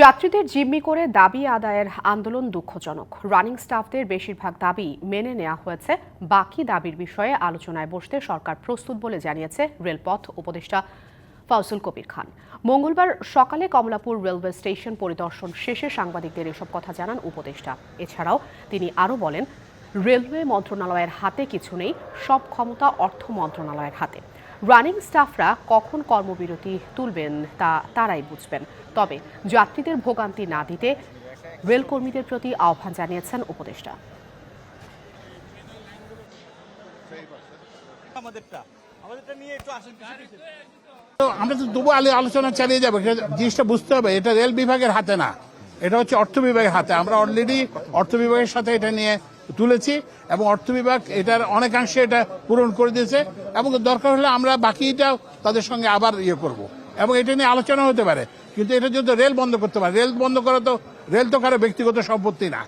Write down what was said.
যাত্রীদের জিম্মি করে দাবি আদায়ের আন্দোলন দুঃখজনক। রানিং স্টাফদের বেশিরভাগ দাবি মেনে নেওয়া হয়েছে। বাকি দাবির বিষয়ে আলোচনায় বসতে সরকার প্রস্তুত বলে জানিয়েছে রেলপথ উপদেষ্টা ফাউসুল কবির খান। মঙ্গলবার সকালে কমলাপুর রেলওয়ে স্টেশন পরিদর্শন শেষে সাংবাদিকদের এসব কথা জানান উপদেষ্টা। এছাড়াও তিনি আরও বলেন রেলওয়ে মন্ত্রণালয়ের হাতে কিছু নেই, সব ক্ষমতা অর্থ মন্ত্রণালয়ের হাতে। রানিং স্টাফরা কখন কর্মবিরতি তুলবেন তা তারাই বুঝবেন। তবে যাত্রীদের ভোগান্তি না দিতে রেলকর্মীদের প্রতি আহ্বান জানিয়েছেন উপদেষ্টা। আমরা তো তবু আলো আলোচনা চালিয়ে যাব জিনিসটা বুঝতে হবে, এটা রেল বিভাগের হাতে না, এটা হচ্ছে অর্থ বিভাগের হাতে। আমরা অলরেডি অর্থ বিভাগের সাথে এটা নিয়ে তুলেছি এবং অর্থ বিভাগ এটার অনেকাংশে এটা পূরণ করে দিয়েছে এবং দরকার হলে আমরা বাকিটাও তাদের সঙ্গে আবার ইয়ে করব। এবং এটা নিয়ে আলোচনা হতে পারে। কিন্তু এটা যদি রেল বন্ধ করতে পারে, রেল বন্ধ করা তো, রেল তো কারও ব্যক্তিগত সম্পত্তি না।